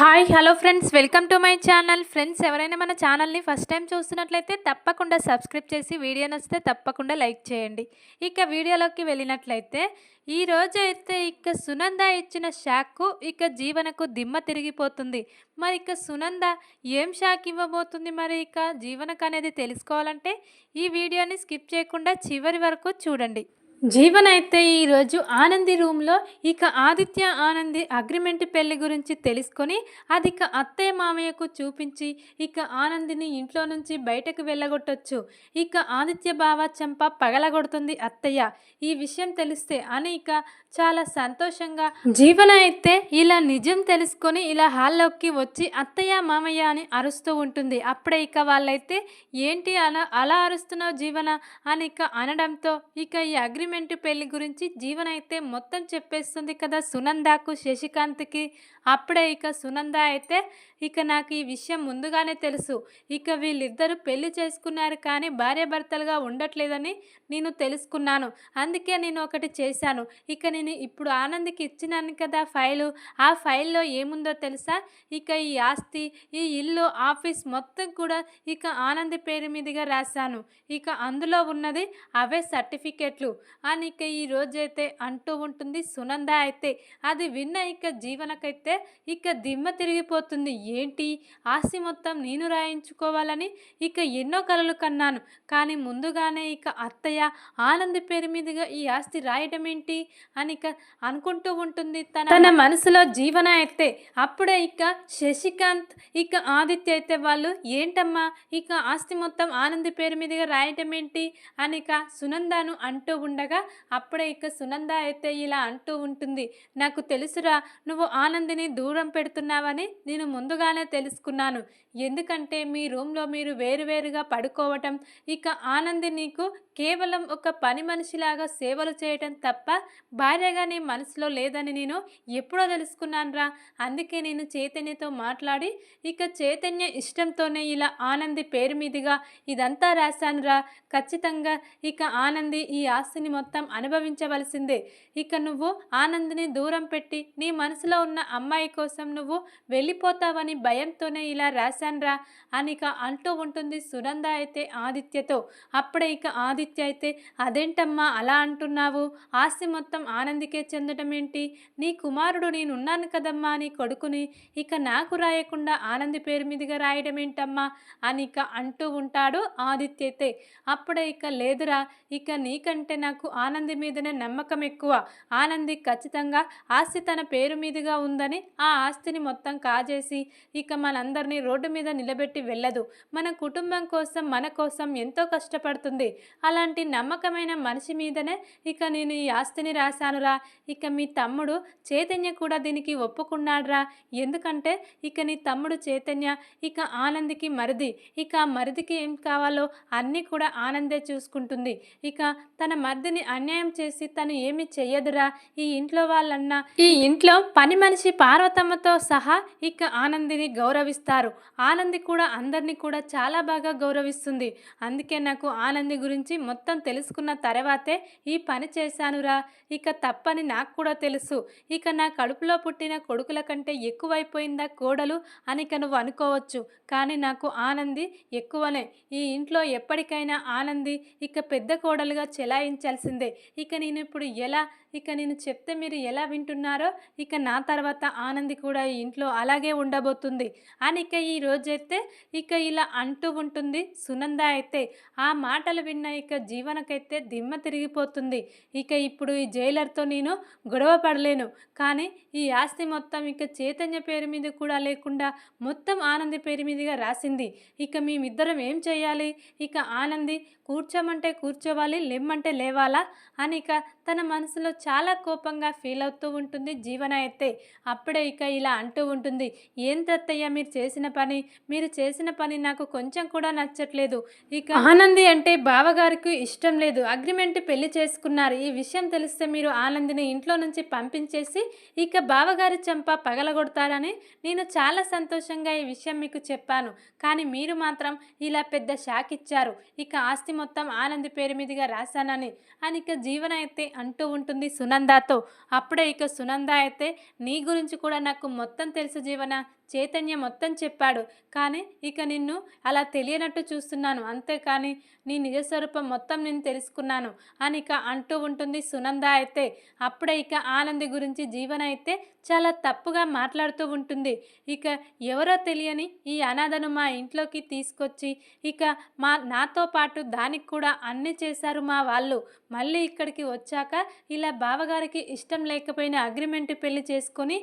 Hi hello friends. Welcome to my channel. Friends ఎవరైనా మన ఛానల్ని ఫస్ట్ టైం చూస్తున్నట్లయితే తప్పకుండా సబ్స్క్రైబ్ చేసి వీడియో నచ్చితే తప్పకుండా లైక్ చేయండి. ఇక వీడియోలోకి వెళ్ళినట్లయితే ఈ రోజు అయితే ఇక సునంద ఇచ్చిన షాక్కు ఇక జీవనకు దిమ్మ తిరిగిపోతుంది. మరి ఇక సునంద ఏం షాక్ ఇవ్వబోతుంది మరి ఇక? జీవనకు అనేది తెలుసుకోవాలంటే ఈ వీడియోని స్కిప్ చేయకుండా చివరి వరకు చూడండి. జీవన్ అయితే ఈరోజు ఆనంది రూమ్లో ఇక ఆదిత్య ఆనంది అగ్రిమెంట్ పెళ్ళి గురించి తెలుసుకొని అది ఇక అత్తయ్య మామయ్యకు చూపించి ఇక ఆనందిని ఇంట్లో నుంచి బయటకు వెళ్ళగొట్టొచ్చు. ఇక ఆదిత్య బావ చెంప పగలగొడుతుంది అత్తయ్య. ఈ విషయం తెలిస్తే అని ఇక చాలా సంతోషంగా జీవన అయితే ఇలా నిజం తెలుసుకొని ఇలా హాల్లోకి వచ్చి అత్తయ్య మామయ్య అని అరుస్తూ ఉంటుంది. అప్పుడే ఇక వాళ్ళైతే ఏంటి అలా అలా అరుస్తున్నావు జీవన? అని ఇక అనడంతో ఇక ఈ అగ్రిమెంట్ పెళ్ళి గురించి జీవన్ అయితే మొత్తం చెప్పేస్తుంది కదా సునందాకు శశికాంత్కి. అప్పుడే ఇక సునంద అయితే ఇక నాకు ఈ విషయం ముందుగానే తెలుసు. ఇక వీళ్ళిద్దరూ పెళ్ళి చేసుకున్నారు కానీ భార్యాభర్తలుగా ఉండట్లేదని నేను తెలుసుకున్నాను. అందుకే నేను ఒకటి చేశాను. ఇక నేను ఇప్పుడు ఆనంద్కి ఇచ్చినాను కదా ఫైలు. ఆ ఫైల్లో ఏముందో తెలుసా? ఇక ఈ ఆస్తి ఈ ఇల్లు ఆఫీస్ మొత్తం కూడా ఇక ఆనంద్ పేరు మీదుగా రాశాను. ఇక అందులో ఉన్నది అవే సర్టిఫికెట్లు. అని ఇక ఈ రోజైతే అంటూ ఉంటుంది. సునంద అయితే అది విన్న ఇక జీవనకైతే ఇక దిమ్మ తిరిగిపోతుంది. ఏంటి? ఆస్తి మొత్తం నేను రాయించుకోవాలని ఇక ఎన్నో కలలు కన్నాను. కానీ ముందుగానే ఇక అత్తయ్య ఆనంద్ పేరు మీదుగా ఈ ఆస్తి రాయడం ఏంటి? అని ఇక అనుకుంటూ ఉంటుంది తన తన మనసులో జీవన అయితే. అప్పుడే ఇక శశికాంత్ ఇక ఆదిత్య అయితే వాళ్ళు ఏంటమ్మా? ఇక ఆస్తి మొత్తం ఆనంద్ పేరు మీదుగా రాయటం ఏంటి? అని ఇక సునందను అంటూ ఉండగా అప్పుడే ఇక సునంద అయితే ఇలా అంటూ ఉంటుంది. నాకు తెలుసురా నువ్వు ఆనందిని దూరం పెడుతున్నావని నేను ముందుగానే తెలుసుకున్నాను. ఎందుకంటే మీ రూమ్లో మీరు వేరువేరుగా పడుకోవటం ఇక ఆనంది నీకు కేవలం ఒక పని మనిషిలాగా సేవలు చేయటం తప్ప భార్యగా నీ మనసులో లేదని నేను ఎప్పుడో తెలుసుకున్నానురా. అందుకే నేను చైతన్యతో మాట్లాడి ఇక చైతన్య ఇష్టంతోనే ఇలా ఆనంది పేరు మీదుగా ఇదంతా రాశానురా. ఖచ్చితంగా ఇక ఆనంది ఈ ఆస్తిని మొత్తం అనుభవించవలసిందే. ఇక నువ్వు ఆనంద్ని దూరం పెట్టి నీ మనసులో ఉన్న అమ్మాయి కోసం నువ్వు వెళ్ళిపోతావని భయంతోనే ఇలా రాశానురా అని ఇక అంటూ ఉంటుంది సునంద అయితే ఆదిత్యతో. అప్పుడే ఇక ఆదిత్య అయితే అదేంటమ్మా అలా అంటున్నావు? ఆస్తి మొత్తం ఆనందికే చెందటం ఏంటి? నీ కుమారుడు నేనున్నాను కదమ్మా నీ కొడుకుని. ఇక నాకు రాయకుండా ఆనంది పేరు మీదుగా రాయడం ఏంటమ్మా? అని ఇక అంటూ ఉంటాడు ఆదిత్య అయితే. అప్పుడే ఇక లేదురా ఇక నీకంటే నాకు ఆనంది మీదనే నమ్మకం ఎక్కువ. ఆనంది ఖచ్చితంగా ఆస్తి తన పేరు మీదుగా ఉందని ఆ ఆస్తిని మొత్తం కాజేసి ఇక మనందరినీ రోడ్డు మీద నిలబెట్టి వెళ్ళదు. మన కుటుంబం కోసం మన కోసం ఎంతో కష్టపడుతుంది. అలాంటి నమ్మకమైన మనిషి మీదనే ఇక నేను ఈ ఆస్తిని రాశానురా. ఇక మీ తమ్ముడు చైతన్య కూడా దీనికి ఒప్పుకున్నాడురా. ఎందుకంటే ఇక నీ తమ్ముడు చైతన్య ఇక ఆనందికి మరిది. ఇక మరిదికి ఏం కావాలో అన్నీ కూడా ఆనందే చూసుకుంటుంది. ఇక తన మరిదిని అన్యాయం చేసి తను ఏమి చెయ్యదురా. ఈ ఇంట్లో వాళ్ళన్నా ఈ ఇంట్లో పని మనిషి పార్వతమ్మతో సహా ఇక ఆనందిని గౌరవిస్తారు. ఆనంది కూడా అందరినీ కూడా చాలా బాగా గౌరవిస్తుంది. అందుకే నాకు ఆనంది గురించి మొత్తం తెలుసుకున్న తర్వాతే ఈ పని చేశానురా. ఇక తప్పని నాకు కూడా తెలుసు. ఇక నా కడుపులో పుట్టిన కొడుకుల కంటే ఎక్కువైపోయిందా కోడలు అని ఇక నువ్వు అనుకోవచ్చు. కానీ నాకు ఆనంది ఎక్కువనే. ఈ ఇంట్లో ఎప్పటికైనా ఆనంది ఇక పెద్ద కోడలుగా చెలాయించాల్సిందే ఇక నేను ఇప్పుడు ఎలా ఇక నేను చెప్తే మీరు ఎలా వింటున్నారో ఇక నా తర్వాత ఆనంది కూడా ఈ ఇంట్లో అలాగే ఉండబోతుంది. అని ఇక ఈ రోజైతే ఇక ఇలా అంటూ ఉంటుంది. సునంద అయితే ఆ మాటలు విన్న ఇక జీవనకైతే దిమ్మ తిరిగిపోతుంది. ఇక ఇప్పుడు ఈ జైలర్తో నేను గొడవ పడలేను. కానీ ఈ ఆస్తి మొత్తం ఇక చైతన్య పేరు మీద కూడా లేకుండా మొత్తం ఆనంది పేరు మీదుగా రాసింది. ఇక మేమిద్దరం ఏం చేయాలి? ఇక ఆనంది కూర్చోమంటే కూర్చోవాలి లేమ్మంటే లేవాలా? అని ఇక తన మనసులో చాలా కోపంగా ఫీల్ అవుతూ ఉంటుంది. జీవన అయితే అప్పుడే ఇక ఇలా అంటూ ఉంటుంది. ఏం తత్తయ్య మీరు చేసిన పని మీరు చేసిన పని నాకు కొంచెం కూడా నచ్చట్లేదు. ఇక ఆనంది అంటే బావగారికి ఇష్టం లేదు. అగ్రిమెంట్ పెళ్ళి చేసుకున్నారు. ఈ విషయం తెలిస్తే మీరు ఆనందిని ఇంట్లో నుంచి పంపించేసి ఇక బావగారి చెంప పగలగొడతారని నేను చాలా సంతోషంగా ఈ విషయం మీకు చెప్పాను. కానీ మీరు మాత్రం ఇలా పెద్ద షాక్ ఇచ్చారు. ఇక ఆస్తి మొత్తం ఆనంది పేరు మీదుగా రాశానని అని ఇక జీవన అయితే అంటూ ఉంటుంది. సునందాతో. అప్పుడే ఇక సునంద అయితే నీ గురించి కూడా నాకు మొత్తం తెలుసు జీవన? చైతన్య మొత్తం చెప్పాడు. కానీ ఇక నిన్ను అలా తెలియనట్టు చూస్తున్నాను. అంతేకాని నీ నిజస్వరూపం మొత్తం నేను తెలుసుకున్నాను అని ఇక అంటూ ఉంటుంది సునంద అయితే. అప్పుడే ఇక ఆనంది గురించి జీవన అయితే చాలా తప్పుగా మాట్లాడుతూ ఉంటుంది. ఇక ఎవరో తెలియని ఈ అనాథను మా ఇంట్లోకి తీసుకొచ్చి ఇక మా నాతో పాటు దానికి కూడా అన్నీ చేశారు మా వాళ్ళు. మళ్ళీ ఇక్కడికి వచ్చాక ఇలా బావగారికి ఇష్టం లేకపోయిన అగ్రిమెంట్ పెళ్ళి చేసుకొని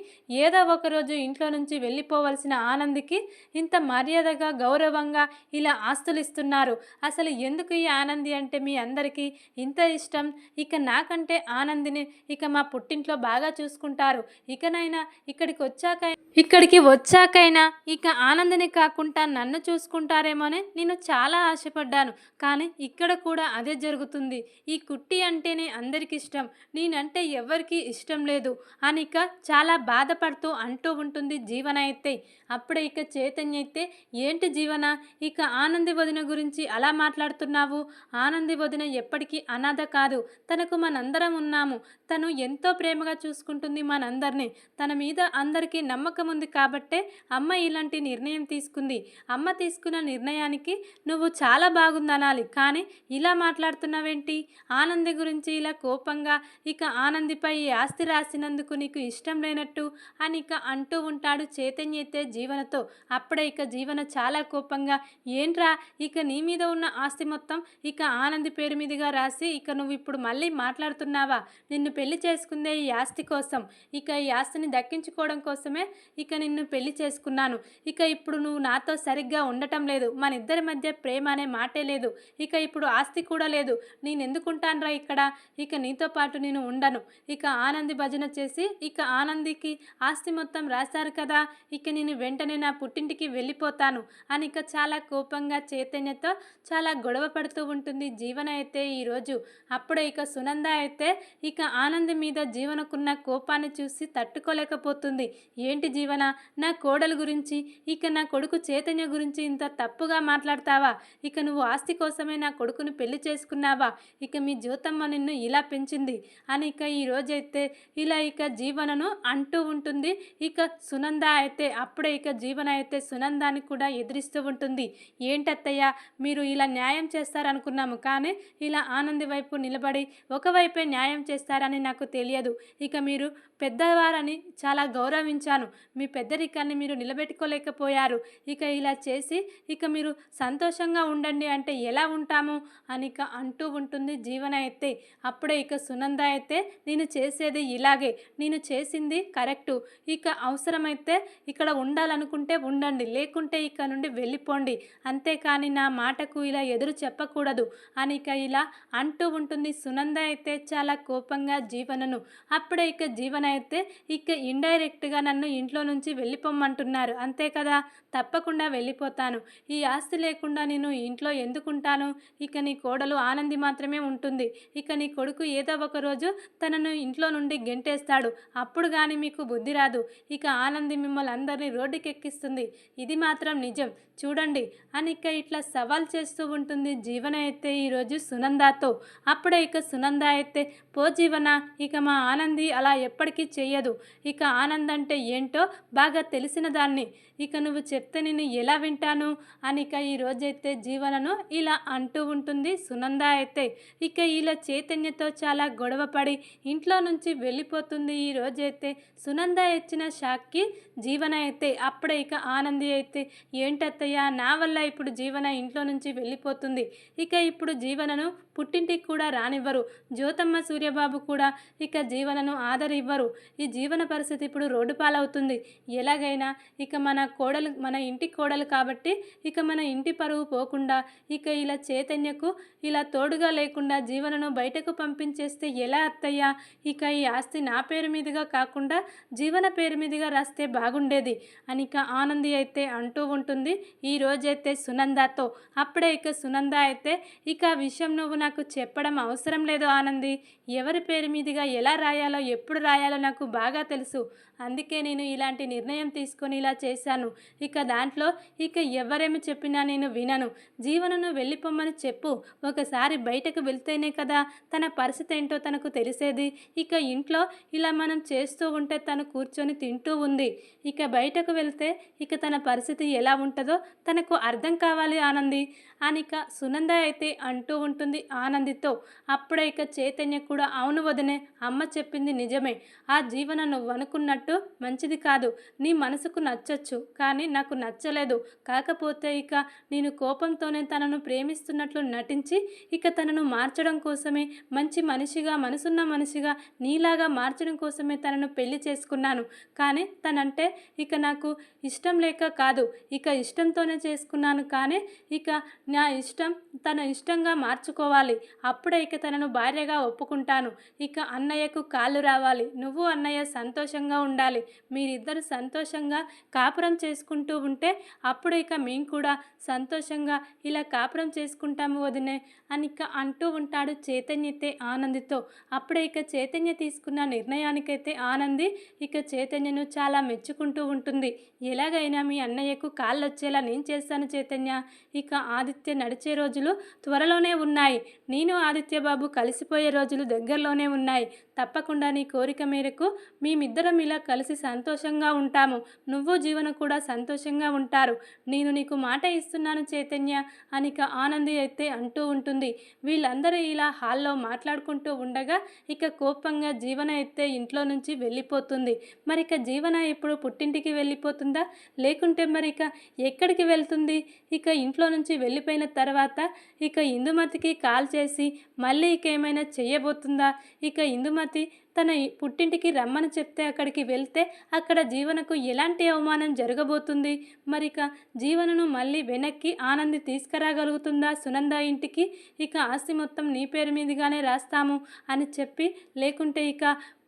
ఏదో ఒకరోజు ఇంట్లో నుంచి వెళ్ళిపో చేసుకోవలసిన ఆనందికి ఇంత మర్యాదగా గౌరవంగా ఇలా ఆస్తులు ఇస్తున్నారు అసలు ఎందుకు ఈ ఆనంది అంటే మీ అందరికీ ఇంత ఇష్టం? ఇక నాకంటే ఆనందిని ఇక మా పుట్టింట్లో బాగా చూసుకుంటారు. ఇకనైనా ఇక్కడికి వచ్చాక ఇక్కడికి వచ్చాకైనా ఇక ఆనందిని కాకుండా నన్ను చూసుకుంటారేమోనే నేను చాలా ఆశపడ్డాను. కానీ ఇక్కడ కూడా అదే జరుగుతుంది. ఈ కుట్టి అంటేనే అందరికి ఇష్టం. నేనంటే ఎవరికీ ఇష్టం లేదు. అని ఇక చాలా బాధపడుతూ అంటూ ఉంటుంది జీవన అయితే అప్పుడే ఇక చైతన్య అయితే ఏంటి జీవన ఇక ఆనంది వదిన గురించి అలా మాట్లాడుతున్నావు? ఆనంది వదిన ఎప్పటికీ అనాథ కాదు. తనకు మనందరం ఉన్నాము. తను ఎంతో ప్రేమగా చూసుకుంటుంది మనందరినీ. తన మీద అందరికీ నమ్మకం ఉంది కాబట్టే అమ్మ ఇలాంటి నిర్ణయం తీసుకుంది. అమ్మ తీసుకున్న నిర్ణయానికి నువ్వు చాలా బాగుందనాలి. కానీ ఇలా మాట్లాడుతున్నావేంటి? ఆనంది గురించి ఇలా కోపంగా ఇక ఆనందిపై ఈ ఆస్తి రాసినందుకు నీకు ఇష్టం లేనట్టు అని ఇక అంటూ ఉంటాడు చైతన్య. అయితే జీవనతో. అప్పుడే ఇక జీవన చాలా కోపంగా ఏంట్రా ఇక నీ మీద ఉన్న ఆస్తి మొత్తం ఇక ఆనంది పేరు మీదుగా రాసి ఇక నువ్వు ఇప్పుడు మళ్ళీ మాట్లాడుతున్నావా? నిన్ను పెళ్ళి చేసుకుందే ఈ ఆస్తి కోసం. ఇక ఈ ఆస్తిని దక్కించుకోవడం కోసమే ఇక నిన్ను పెళ్ళి చేసుకున్నాను. ఇక ఇప్పుడు నువ్వు నాతో సరిగ్గా ఉండటం లేదు. మన ఇద్దరి మధ్య ప్రేమ అనే మాటే లేదు. ఇక ఇప్పుడు ఆస్తి కూడా లేదు. నేను ఎందుకుంటానురా ఇక్కడ? ఇక నీతో పాటు నేను ఉండను. ఇక ఆనంది భజన చేసి ఇక ఆనందికి ఆస్తి మొత్తం రాశారు కదా? ఇక నేను వెంటనే నా పుట్టింటికి వెళ్ళిపోతాను అని ఇక చాలా కోపంగా చైతన్యతో చాలా గొడవ పడుతూ ఉంటుంది జీవన అయితే ఈరోజు అప్పుడే ఇక సునంద అయితే ఇక ఆనంద్ మీద జీవనకున్న కోపాన్ని చూసి తట్టుకోలేకపోతుంది. ఏంటి జీవన నా కోడలు గురించి ఇక నా కొడుకు చైతన్య గురించి ఇంత తప్పుగా మాట్లాడతావా? ఇక నువ్వు ఆస్తి కోసమే నా కొడుకుని పెళ్ళి చేసుకున్నావా? ఇక మీ జ్యోతమ్మ నిన్ను ఇలా పెంచింది అని ఇక ఈ రోజైతే ఇలా ఇక జీవనను అంటూ ఉంటుంది. ఇక సునంద అయితే అప్పుడే ఇక జీవన అయితే సునందాన్ని కూడా ఎదిరిస్తూ ఉంటుంది. ఏంటత్తయ్య? మీరు ఇలా న్యాయం చేస్తారనుకున్నాము కానీ ఇలా ఆనంది వైపు నిలబడి ఒకవైపే న్యాయం చేస్తారని నాకు తెలియదు. ఇక మీరు పెద్దవారని చాలా గౌరవించాను. మీ పెద్దరికాన్ని మీరు నిలబెట్టుకోలేకపోయారు. ఇక ఇలా చేసి ఇక మీరు సంతోషంగా ఉండండి అంటే ఎలా ఉంటాము? అని ఇక అంటూ ఉంటుంది జీవన అయితే అప్పుడే ఇక సునంద అయితే నేను చేసేది ఇలాగే. నేను చేసింది కరెక్టు. ఇక అవసరమైతే ఇక ఇక్కడ ఉండాలనుకుంటే ఉండండి లేకుంటే ఇక్కడ నుండి వెళ్ళిపోండి. అంతేకాని నా మాటకు ఇలా ఎదురు చెప్పకూడదు. అని ఇక ఇలా అంటూ ఉంటుంది. సునంద అయితే చాలా కోపంగా జీవనను. అప్పుడే ఇక జీవన అయితే ఇక ఇండైరెక్ట్గా నన్ను ఇంట్లో నుంచి వెళ్ళిపోమ్మంటున్నారు. అంతే కదా? తప్పకుండా వెళ్ళిపోతాను. ఈ ఆస్తి లేకుండా నేను ఇంట్లో ఎందుకుంటాను? ఇక నీ కోడలు ఆనంది మాత్రమే ఉంటుంది. ఇక నీ కొడుకు ఏదో ఒక రోజు తనను ఇంట్లో నుండి గెంటేస్తాడు. అప్పుడు కానీ మీకు బుద్ధి రాదు. ఇక ఆనంది మిమ్మల్ని అందరినీ రోడ్డుకెక్కిస్తుంది. ఇది మాత్రం నిజం. చూడండి. అని ఇక ఇట్లా సవాల్ చేస్తూ ఉంటుంది జీవన అయితే ఈరోజు సునందాతో. అప్పుడే ఇక సునంద అయితే పో జీవన ఇక మా ఆనంది అలా ఎప్పటికీ చెయ్యదు. ఇక ఆనంద్ అంటే ఏంటో బాగా తెలిసిన దాన్ని. ఇక నువ్వు చెప్తే నేను ఎలా వింటాను? అని ఇక ఈ రోజైతే జీవనను ఇలా అంటూ ఉంటుంది సునంద అయితే. ఇక ఇలా చైతన్యతో చాలా గొడవపడి ఇంట్లో నుంచి వెళ్ళిపోతుంది ఈ రోజైతే. సునంద ఇచ్చిన షాక్కి జీవన అయితే అప్పుడే ఇక ఆనంది అయితే ఏంటత్తయ్య నా వల్ల ఇప్పుడు జీవన ఇంట్లో నుంచి వెళ్ళిపోతుంది. ఇక ఇప్పుడు జీవనను పుట్టింటికి కూడా రానివ్వరు. జ్యోతమ్మ సూర్యబాబు కూడా ఇక జీవనను ఆదరివ్వరు. ఈ జీవన పరిస్థితి ఇప్పుడు రోడ్డు పాలవుతుంది. ఎలాగైనా ఇక మన కోడలు మన ఇంటి కోడలు కాబట్టి ఇక మన ఇంటి పరువు పోకుండా ఇక ఇలా చైతన్యకు ఇలా తోడుగా లేకుండా జీవనను బయటకు పంపించేస్తే ఎలా అత్తయ్యా? ఇక ఈ ఆస్తి నా పేరు మీదుగా కాకుండా జీవన పేరు మీదుగా రాస్తే బాగుండేది అని ఇక ఆనంది అయితే అంటూ ఉంటుంది. ఈ రోజైతే సునందాతో. అప్పుడే ఇక సునంద అయితే ఇక విషయం నువ్వు నాకు నాకు చెప్పడం అవసరం లేదు ఆనంది. ఎవరి పేరు మీదుగా ఎలా రాయాలో ఎప్పుడు రాయాలో నాకు బాగా తెలుసు. అందుకే నేను ఇలాంటి నిర్ణయం తీసుకొని ఇలా చేశాను. ఇక దాంట్లో ఇక ఎవరేమి చెప్పినా నేను వినను. జీవనను వెళ్ళిపోమ్మని చెప్పు. ఒకసారి బయటకు వెళ్తేనే కదా తన పరిస్థితి ఏంటో తనకు తెలిసేది. ఇక ఇంట్లో ఇలా మనం చేస్తూ ఉంటే తను కూర్చొని తింటూ ఉంది. ఇక బయటకు వెళ్తే ఇక తన పరిస్థితి ఎలా ఉంటుందో తనకు అర్థం కావాలి ఆనంది. అనిక సునంద అయితే అంటూ ఉంటుంది ఆనందితో అప్పుడే ఇక చైతన్య కూడా అవును వదినే అమ్మ చెప్పింది నిజమే. ఆ జీవన నువ్వు అనుకున్నట్టు మంచిది కాదు. నీ మనసుకు నచ్చచ్చు కానీ నాకు నచ్చలేదు. కాకపోతే ఇక నేను కోపంతోనే తనను ప్రేమిస్తున్నట్లు నటించి ఇక తనను మార్చడం కోసమే మంచి మనిషిగా మనసున్న మనిషిగా నీలాగా మార్చడం కోసమే తనను పెళ్ళి చేసుకున్నాను. కానీ తనంటే ఇక నాకు ఇష్టం లేక కాదు. ఇక ఇష్టంతోనే చేసుకున్నాను కానీ ఇక నా ఇష్టం తన ఇష్టంగా మార్చుకోవాలి. అప్పుడే ఇక తనను భార్యగా ఒప్పుకుంటాను. ఇక అన్నయ్యకు కాళ్ళు రావాలి. నువ్వు అన్నయ్య సంతోషంగా ఉండాలి. మీరిద్దరు సంతోషంగా కాపురం చేసుకుంటూ ఉంటే అప్పుడు ఇక మేము కూడా సంతోషంగా ఇలా కాపురం చేసుకుంటాము వదినే అని ఇక అంటూ ఉంటాడు చైతన్యతే ఆనందితో. అప్పుడే ఇక చైతన్య తీసుకున్న నిర్ణయానికైతే ఆనంది ఇక చైతన్యను చాలా మెచ్చుకుంటూ ఉంటుంది. ఎలాగైనా మీ అన్నయ్యకు కాళ్ళు వచ్చేలా నేను చేస్తాను చైతన్య. ఇక ఆదిత్య నడిచే రోజులు త్వరలోనే ఉన్నాయి. నేను ఆదిత్యబాబు కలిసిపోయే రోజులు దగ్గరలోనే ఉన్నాయి. తప్పకుండా నీ కోరిక మేరకు మేమిద్దరం ఇలా కలిసి సంతోషంగా ఉంటాము. నువ్వు జీవన కూడా సంతోషంగా ఉంటారు. నేను నీకు మాట ఇస్తున్నాను చైతన్య అనిక ఆనంది అయితే అంటూ ఉంటుంది. వీళ్ళందరూ ఇలా హాల్లో మాట్లాడుకుంటూ ఉండగా ఇక కోపంగా జీవన అయితే ఇంట్లో నుంచి వెళ్ళిపోతుంది. మరి ఇక జీవన ఇప్పుడు పుట్టింటికి వెళ్ళిపోతుందా? లేకుంటే మరి ఇక ఎక్కడికి వెళ్తుంది? ఇక ఇంట్లో నుంచి వెళ్ళిపోయిన తర్వాత ఇక ఇందుమతికి కాల్ చేసి మళ్ళీ ఇక ఏమైనా చేయబోతుందా? ఇక ఇందుమతి తన పుట్టింటికి రమ్మని చెప్తే అక్కడికి వెళ్తే అక్కడ జీవనకు ఎలాంటి అవమానం జరగబోతుంది? మరిక జీవనను మళ్ళీ వెనక్కి ఆనంది తీసుకురాగలుగుతుందా సునంద ఇంటికి? ఇక ఆస్తి మొత్తం నీ పేరు మీదుగానే రాస్తాము అని చెప్పి లేకుంటే ఇక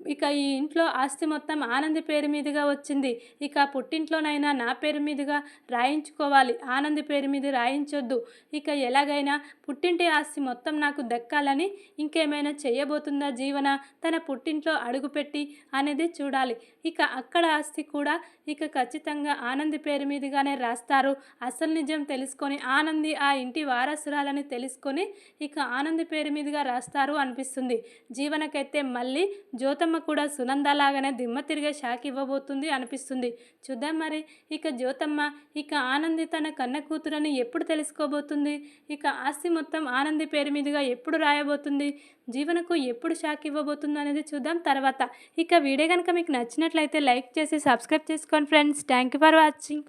ఇక ఈ ఇంట్లో ఆస్తి మొత్తం ఆనంది పేరు మీదుగా వచ్చింది. ఇక పుట్టింట్లోనైనా నా పేరు మీదుగా రాయించుకోవాలి. ఆనంది పేరు మీద రాయించొద్దు. ఇక ఎలాగైనా పుట్టింటి ఆస్తి మొత్తం నాకు దక్కాలని ఇంకేమైనా చేయబోతుందా జీవన? తన పుట్టింటి ఇంట్లో అడుగుపెట్టి అనేది చూడాలి. ఇక అక్కడ ఆస్తి కూడా ఇక ఖచ్చితంగా ఆనంది పేరు మీదుగానే రాస్తారు. అసలు నిజం తెలుసుకొని ఆనంది ఆ ఇంటి వారసురాలని తెలుసుకొని ఇక ఆనంది పేరు మీదుగా రాస్తారు అనిపిస్తుంది. జీవనకైతే మళ్ళీ జ్యోతమ్మ కూడా సునంద లాగానే దిమ్మ తిరిగే షాక్ ఇవ్వబోతుంది అనిపిస్తుంది. చూద్దాం మరి ఇక జ్యోతమ్మ ఇక ఆనంది తన కన్న కూతురని ఎప్పుడు తెలుసుకోబోతుంది? ఇక ఆస్తి మొత్తం ఆనంది పేరు మీదుగా ఎప్పుడు రాయబోతుంది? జీవనకు ఎప్పుడు షాక్ ఇవ్వబోతుందో అనేది చూద్దాం తర్వాత. ఇక వీడియో కనుక మీకు నచ్చినట్లయితే లైక్ చేసి సబ్స్క్రైబ్ చేసుకోండి friends. Thank you for watching.